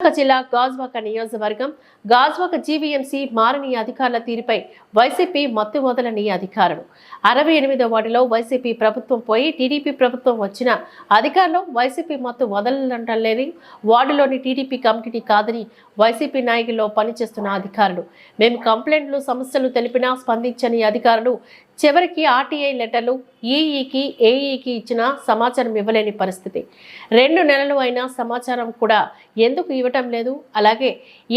విశాఖ జిల్లా గాజ్వాక నియోజకవర్గం గాజ్వాక జీవీఎంసీ మారని అధికారుల తీరుపై వైసీపీ మత్తు వదలని అధికారులు అరవై ఎనిమిదో వార్డులో వైసీపీ ప్రభుత్వం పోయి టీడీపీ ప్రభుత్వం వచ్చిన అధికారులు వైసీపీ మత్తు వదలడం లేని వార్డులోని టీడీపీ కమిటీ కాదని వైసీపీ నాయకుల్లో పనిచేస్తున్న అధికారులు. మేము కంప్లైంట్లు సమస్యలు తెలిపినా స్పందించని అధికారులు చివరికి ఆర్టీఐ లెటర్లు ఈఈకి ఏఈకి ఇచ్చిన సమాచారం ఇవ్వలేని పరిస్థితి. రెండు నెలలు అయినా సమాచారం కూడా ఎందుకు ఇవ్వటం లేదు? అలాగే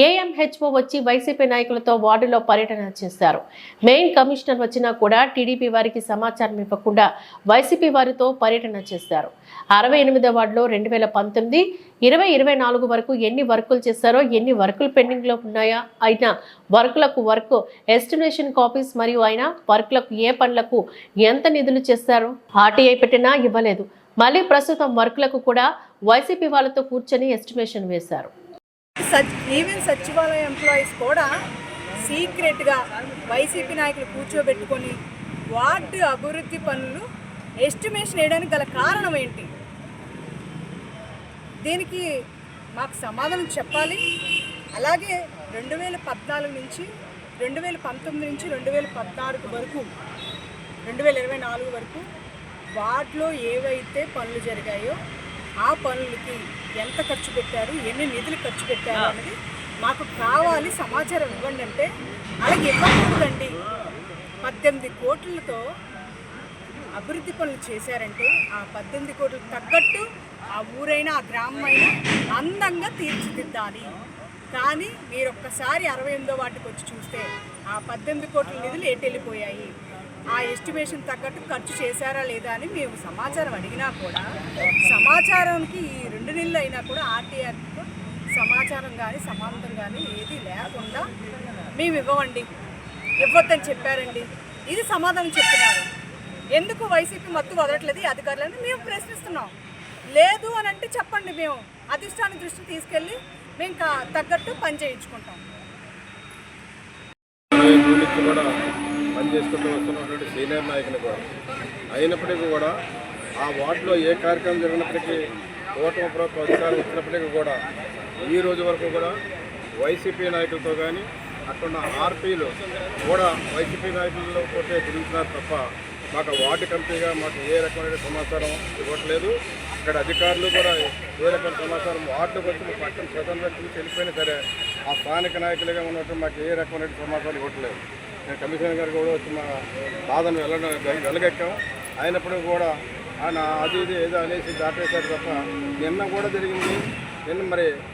ఏఎంహెచ్ఓ వచ్చి వైసీపీ నాయకులతో వార్డులో పర్యటన చేశారు. మెయిన్ కమిషనర్ వచ్చినా కూడా టీడీపీ వారికి సమాచారం ఇవ్వకుండా వైసీపీ వారితో పర్యటన చేశారు. అరవై ఎనిమిదో వార్డులో రెండు వేల పంతొమ్మిది ఇరవై ఇరవై నాలుగు వరకు ఎన్ని వర్కులు చేశారో ఎన్ని వర్కులు పెండింగ్లో ఉన్నాయా? అయినా వర్కులకు వర్క్ ఎస్టిమేషన్ కాపీస్ మరియు అయినా వర్కులకు ఏ పనులకు ఎంత నిధులు చేశారో ఆర్టీఐ పెట్టినా ఇవ్వలేదు. మళ్ళీ ప్రస్తుతం వర్కులకు కూడా వైసీపీ వాళ్ళతో కూర్చొని ఎస్టిమేషన్ వేశారు. ఈవెన్ సచివాలయ ఎంప్లాయీస్ కూడా సీక్రెట్గా వైసీపీ నాయకులు కూర్చోబెట్టుకొని వార్డు అభివృద్ధి పనులు ఎస్టిమేషన్ వేయడానికి గల కారణం ఏంటి? దీనికి మాకు సమాధానం చెప్పాలి. అలాగే రెండు వేల పద్నాలుగు నుంచి రెండు వేల పంతొమ్మిది నుంచి రెండు వేల పద్నాలుగు వరకు రెండు వేల ఇరవై నాలుగు వరకు వార్డులో ఏవైతే పనులు జరిగాయో ఆ పనులకి ఎంత ఖర్చు పెట్టారు ఎన్ని నిధులు ఖర్చు పెట్టారు అనేది మాకు కావాలి సమాచారం ఇవ్వండి అంటే అలాగే ఇవ్వకూడదండి. పద్దెనిమిది కోట్లతో అభివృద్ధి పనులు చేశారంటే ఆ పద్దెనిమిది కోట్లకు తగ్గట్టు ఆ ఊరైనా ఆ గ్రామం అయినా అందంగా తీర్చిదిద్దాలి. కానీ మీరు ఒక్కసారి అరవై ఎనిమిదో వాటికి వచ్చి చూస్తే ఆ పద్దెనిమిది కోట్ల నిధులు ఎటు వెళ్ళిపోయాయి ఆ ఎస్టిమేషన్ తగ్గట్టు ఖర్చు చేశారా లేదా అని మేము సమాచారం అడిగినా కూడా సమాచారానికి ఈ రెండు నెలలు అయినా కూడా ఆర్టీఆర్తో సమాచారం కానీ సమాంతం కానీ ఏది లేకుండా మేము ఇవ్వమండి. ఇవ్వద్దని చెప్పారండి. ఇది సమాధానం చెప్తున్నారు. ఎందుకు వైసీపీ మత్తు వదలట్లేదు అధికారులని? మేము ప్రశ్నిస్తున్నాం. లేదు అని అంటే చెప్పండి మేము. అధిష్టాన దృష్టి తీసుకెళ్ళి మేము తగ్గట్టు పని చేయించుకుంటాం. కూడా పనిచేసుకుంటూ వస్తున్నటువంటి సీనియర్ నాయకులు కూడా. అయినప్పటికీ కూడా ఆ వార్డులో ఏ కార్యక్రమం జరిగినప్పటికీ ఓటమి ప్రభుత్వ అధికారం వచ్చినప్పటికీ కూడా ఈ రోజు వరకు కూడా వైసీపీ నాయకులతో కానీ అక్కడ ఆర్పీలు కూడా వైసీపీ నాయకులతో పోతే గురించినారు తప్ప మాకు వార్డు కమిటీగా మాకు ఏ రకమైన సమాచారం ఇవ్వట్లేదు. ఇక్కడ అధికారులు కూడా ఏ రకమైన సమాచారం వార్డుకు వచ్చి మా పక్కన స్వతంత్ర వెళ్ళిపోయినా సరే ఆ స్థానిక నాయకులుగా ఉన్నట్టు మాకు ఏ రకమైన సమాచారం ఇవ్వట్లేదు. నేను కమిషనర్ గారు కూడా వచ్చి మా బాధను వెళ్ళడం వెలగెక్కాం. అయినప్పటికీ కూడా ఆయన అది ఇది ఏదో అనేసి దాటేశారు తప్ప నిన్న కూడా జరిగింది. నిన్న మరి